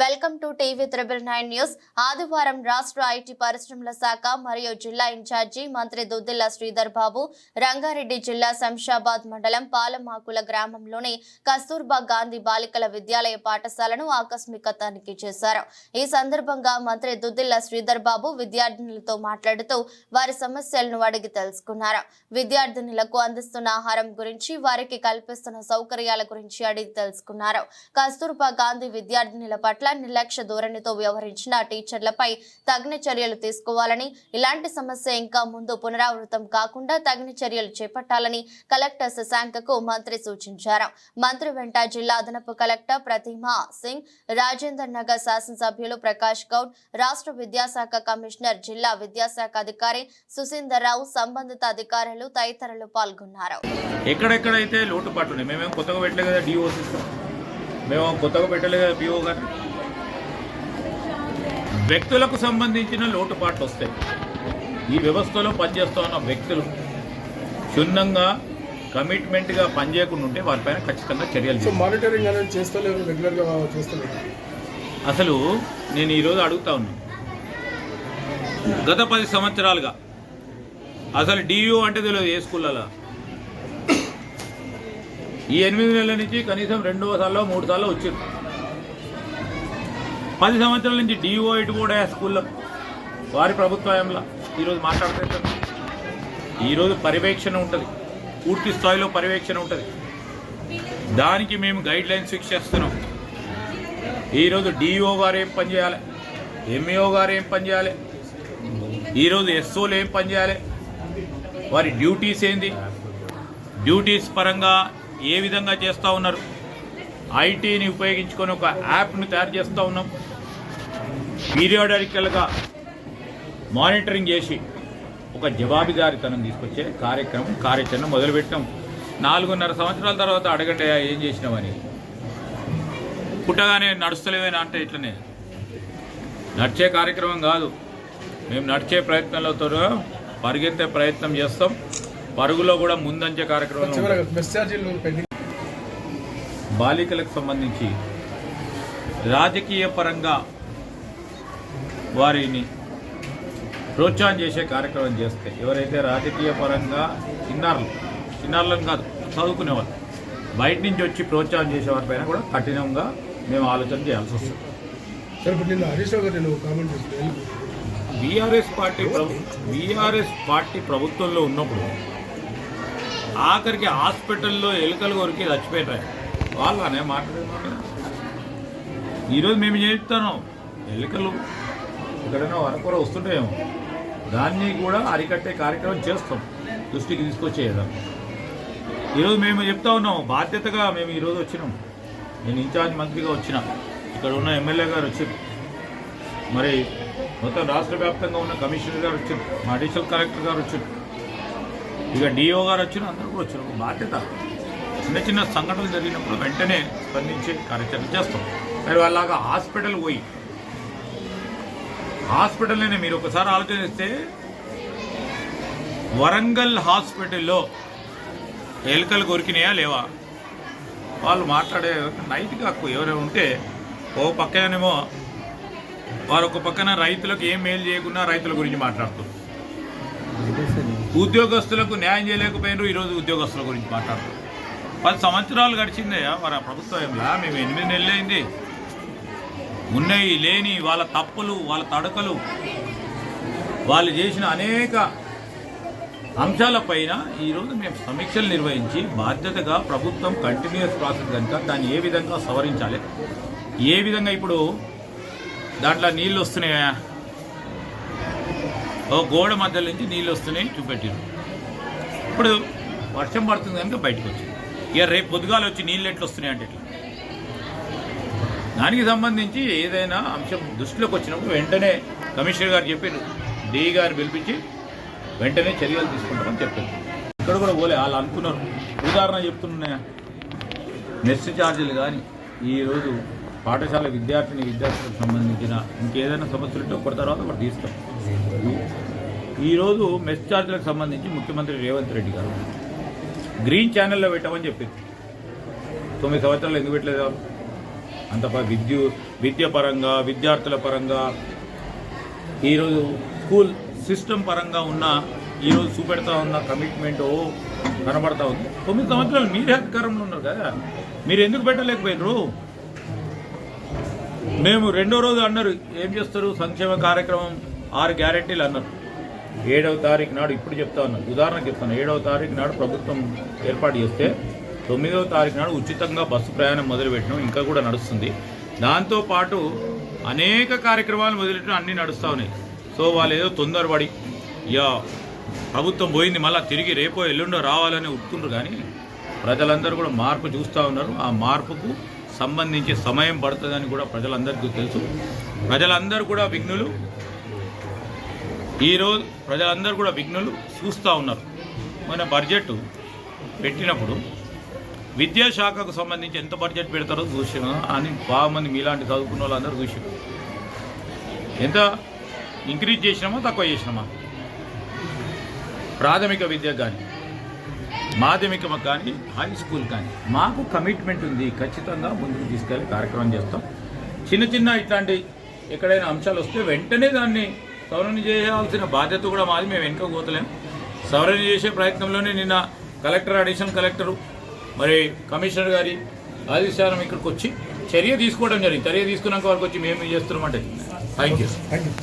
Welcome to TV triple nine news. ఆదివారం రాష్ట్ర IT పరిశ్రమల శాఖ మరియు జిల్లా ఇన్ఛార్జి మంత్రి దుద్దిల్ల శ్రీధర్ బాబు రంగారెడ్డి జిల్లా శంషాబాద్ మండలం పాలమాకుల గ్రామంలోని కస్తూర్బా గాంధీ బాలికల విద్యాలయ పాఠశాలను ఆకస్మిక తనిఖీ చేశారు. ఈ సందర్భంగా మంత్రి దుద్దిల్ల శ్రీధర్ బాబు విద్యార్థినులతో మాట్లాడుతూ వారి సమస్యలను అడిగి తెలుసుకున్నారు. విద్యార్థినులకు అందిస్తున్న ఆహారం గురించి వారికి కల్పిస్తున్న సౌకర్యాల గురించి అడిగి తెలుసుకున్నారు. కస్తూర్బా గాంధీ విద్యార్థినుల పట్ల నిర్లక్ష్య ధోరణితో వ్యవహరించిన టీచర్లపై తగిన చర్యలు తీసుకోవాలని ఇలాంటి సమస్య ఇంకా ముందు పునరావృతం కాకుండా తగిన చర్యలు చేపట్టాలని కలెక్టర్ శశాంకకు మంత్రి సూచించారు. మంత్రి వెంట జిల్లా అదనపు కలెక్టర్ ప్రతిమా సింగ్ రాజేందర్ నగర్ శాసనసభ్యులు ప్రకాష్ గౌడ్ రాష్ట్ర విద్యాశాఖ కమిషనర్ జిల్లా విద్యాశాఖ అధికారి సుశీందర్ రావు సంబంధిత అధికారులు తదితరులు పాల్గొన్నారు. ఎక్కడెక్కడైతే లోటుపాట్లు మేమేం కొత్తగా పెట్టలేదు కదా డిఓ సిస్టమ్ మేము కొత్తగా పెట్టలేదు కదా పిఓ గారు వ్యక్తులకు సంబంధించిన లోటుపాట్లు వస్తాయి. ఈ వ్యవస్థలో పనిచేస్తూ ఉన్న వ్యక్తులు క్షుణ్ణంగా కమిట్మెంట్గా పనిచేయకుండా ఉంటే వారిపైన ఖచ్చితంగా చర్యలు. మానిటరింగ్ అనేది రెగ్యులర్గా అసలు నేను ఈరోజు అడుగుతా ఉన్నాను గత పది సంవత్సరాలుగా అసలు డియూ అంటే తెలియదు ఏ స్కూళ్ళలో. ఈ ఎనిమిది నెలల నుంచి కనీసం రెండవ సార్లు మూడు సార్లు వచ్చారు పది సంవత్సరాల నుంచి డిఓ ఇటు కూడా స్కూల్లో? వారి ప్రభుత్వంలో ఈరోజు మాట్లాడుతుంటారు ఈరోజు పర్యవేక్షణ ఉంటుంది. పూర్తి స్థాయిలో పర్యవేక్షణ ఉంటుంది. దానికి మేము గైడ్ లైన్స్ ఫిక్స్ చేస్తున్నాం. ఈరోజు డిఓ గారు ఏం పని చేయాలి? ఎంఈఓ గారు ఏం పని చేయాలి? ఈరోజు ఎస్ఓలు ఏం పని చేయాలి? వారి డ్యూటీస్ ఏంది? డ్యూటీస్ పరంగా ఏ విధంగా చేస్తూ ఉన్నారు? ఐటీని ఉపయోగించుకొని ఒక యాప్ను తయారు చేస్తూ ఉన్నాం. పీరియాడికల్గా మానిటరింగ్ చేసి ఒక జవాబుదారీతనం తీసుకొచ్చే కార్యక్రమం కార్యాచరణ మొదలుపెట్టాం. నాలుగున్నర సంవత్సరాల తర్వాత అడగండి "అయ్యా, ఏం చేసినామని పుట్టగానే నడుస్తలేవేనా అంటే ఇట్లనే. నడిచే కార్యక్రమం కాదు. మేము నడిచే ప్రయత్నంలో పరిగెత్తే ప్రయత్నం చేస్తాం. పరుగులో కూడా ముందంచే కార్యక్రమం బాలికలకు సంబంధించి రాజకీయ పరంగా వారిని ప్రోత్సాహం చేసే కార్యక్రమం చేస్తే ఎవరైతే రాజకీయ పరంగా చిన్నారులు చిన్నారులను కాదు చదువుకునేవాళ్ళు బయట నుంచి వచ్చి ప్రోత్సాహం చేసే వారిపైన కూడా కఠినంగా మేము ఆలోచన చేయాల్సి వస్తుంది. సరే ఇప్పుడు నిన్న హరీష్ రావు గారు నేను కామెంట్ చేస్తాను బీఆర్ఎస్ పార్టీ బీఆర్ఎస్ పార్టీ ప్రభుత్వంలో ఉన్నప్పుడు ఆఖరికి హాస్పిటల్లో ఎలుకలు కొరికి చచ్చిపోయారు వాళ్ళు అనే మాట్లాడుతున్నారు ఈరోజు మేము చెప్తాను ఎలుకలు ఎక్కడైనా వరకూర వస్తుంటాయేమో దాన్ని కూడా అరికట్టే కార్యక్రమం చేస్తాం. దృష్టికి తీసుకొచ్చేదాం. ఈరోజు మేము చెప్తా ఉన్నాం బాధ్యతగా మేము ఈరోజు వచ్చినాం. నేను ఇన్ఛార్జ్ మంత్రిగా వచ్చిన. ఇక్కడ ఉన్న ఎమ్మెల్యే గారు వచ్చారు. మరి మొత్తం రాష్ట్ర వ్యాప్తంగా ఉన్న కమిషనర్ గారు వచ్చారు. మా అడిషనల్ కలెక్టర్ గారు వచ్చారు. ఇక డిఓ గారు వచ్చారు అందరూ కూడా వచ్చారు ఒక బాధ్యత. చిన్న చిన్న సంఘటనలు జరిగినప్పుడు వెంటనే స్పందించే కార్యాచరణ చేస్తాం. మరి అలాగా హాస్పిటల్ పోయి హాస్పిటల్ని మీరు ఒకసారి ఆలోచిస్తే వరంగల్ హాస్పిటల్లో ఎలుకలు కొరికినాయా లేవా? వాళ్ళు మాట్లాడే నైట్గా ఎవరైనా ఉంటే ఓ పక్కనేమో వారు ఒక పక్కన రైతులకు ఏం మేలు చేయకుండా రైతుల గురించి మాట్లాడుతున్నారు ఉద్యోగస్తులకు న్యాయం చేయలేకపోయినారు ఈరోజు ఉద్యోగస్తుల గురించి మాట్లాడుతున్నారు పది సంవత్సరాలు గడిచిందయ్యా మరి ఆ ప్రభుత్వంలా మేము ఎనిమిది నెలలు అయింది ఉన్నాయి లేని వాళ్ళ తప్పులు వాళ్ళ తడకలు వాళ్ళు చేసిన అనేక అంశాలపైన ఈరోజు మేము సమీక్షలు నిర్వహించి బాధ్యతగా ప్రభుత్వం కంటిన్యూస్ ప్రాసెస్ కనుక దాన్ని ఏ విధంగా సవరించాలి ఏ విధంగా ఇప్పుడు దాంట్లో నీళ్ళు వస్తున్నాయా? ఓ గోడ మధ్య నుంచి నీళ్ళు వస్తున్నాయి చూపెట్టారు. ఇప్పుడు వర్షం పడుతుంది కనుక బయటకు వచ్చింది. ఇక రేపు పొద్దుగాలు వచ్చి నీళ్ళు ఎట్లా వస్తున్నాయి అంటే ఎట్లా దానికి సంబంధించి ఏదైనా అంశం దృష్టిలోకి వచ్చినప్పుడు వెంటనే కమిషనర్ గారు చెప్పారు. డిఈ గారు పిలిపించి వెంటనే చర్యలు తీసుకుంటామని చెప్పారు. ఇక్కడ కూడా పోలే వాళ్ళు అనుకున్నారు. ఉదాహరణ చెప్తున్నా. మెస్ ఛార్జీలు కానీ ఈరోజు పాఠశాల విద్యార్థిని విద్యార్థులకు సంబంధించిన ఇంకేదైనా సమస్యలు ఉంటే ఒకటి తర్వాత ఒకటి తీస్తాం. ఈరోజు మెస్ ఛార్జీలకు సంబంధించి ముఖ్యమంత్రి రేవంత్ రెడ్డి గారు గ్రీన్ ఛానల్లో పెట్టామని చెప్పారు. తొమ్మిది సంవత్సరాలు ఎందుకు పెట్టలేదు? వాళ్ళు? అంత విద్యు విద్య పరంగా విద్యార్థుల పరంగా ఈరోజు స్కూల్ సిస్టమ్ పరంగా ఉన్న ఈరోజు చూపెడతా ఉన్న కమిట్మెంట్ కనబడతా ఉంది. తొమ్మిది సంవత్సరాలు మీరే అధికారంలో ఉన్నారు కదా. మీరు ఎందుకు పెట్టలేకపోయినరు? మేము రెండో రోజు అన్నారు ఏం చేస్తారు? సంక్షేమ కార్యక్రమం ఆరు గ్యారెంటీలు అన్నారు. ఏడవ తారీఖు నాడు ఇప్పుడు చెప్తా ఉన్నారు. ఉదాహరణకు చెప్తాను ఏడవ తారీఖు నాడు ప్రభుత్వం ఏర్పాటు చేస్తే తొమ్మిదవ తారీఖు నాడు ఉచితంగా బస్సు ప్రయాణం మొదలుపెట్టడం ఇంకా కూడా నడుస్తుంది. దాంతోపాటు అనేక కార్యక్రమాలు మొదలెట్టడం అన్నీ నడుస్తూ ఉన్నాయి. సో వాళ్ళు ఏదో తొందరపడి ఇక ప్రభుత్వం పోయింది మళ్ళీ తిరిగి రేపో ఎల్లుండో రావాలని ఉట్టుకుంటారు కానీ ప్రజలందరూ కూడా మార్పు చూస్తూ ఉన్నారు. ఆ మార్పుకు సంబంధించి సమయం పడుతుందని కూడా ప్రజలందరికీ తెలుసు. ప్రజలందరూ కూడా విఘ్నులు. ఈరోజు ప్రజలందరూ కూడా విఘ్నులు. చూస్తూ ఉన్నారు. మన బడ్జెట్ పెట్టినప్పుడు విద్యాశాఖకు సంబంధించి ఎంత బడ్జెట్ పెడతారో చూసినా అని బాగా మంది మీలాంటి చదువుకున్న వాళ్ళందరూ చూసారు ఎంత ఇంక్రీజ్ చేసినామా తక్కువ చేసినామా? ప్రాథమిక విద్య కానీ మాధ్యమిక కానీ హై స్కూల్ కానీ. మాకు కమిట్మెంట్ ఉంది ఖచ్చితంగా ముందుకు తీసుకెళ్ళి కార్యక్రమం చేస్తాం. చిన్న చిన్న ఇట్లాంటి ఎక్కడైనా అంశాలు వస్తే వెంటనే దాన్ని సవరణ చేయాల్సిన బాధ్యత కూడా మాది మేము వెనుక పోతలేం. సవరణ చేసే ప్రయత్నంలోనే నిన్న కలెక్టర్ అడిషనల్ కలెక్టరు మరి కమిషనర్ గారి ఆదేశాలను ఇక్కడికి వచ్చి చర్య తీసుకోవడం జరిగింది. చర్య తీసుకున్నాక వారికి వచ్చి మేము చేస్తున్నామంటే థ్యాంక్ యూ థ్యాంక్ యూ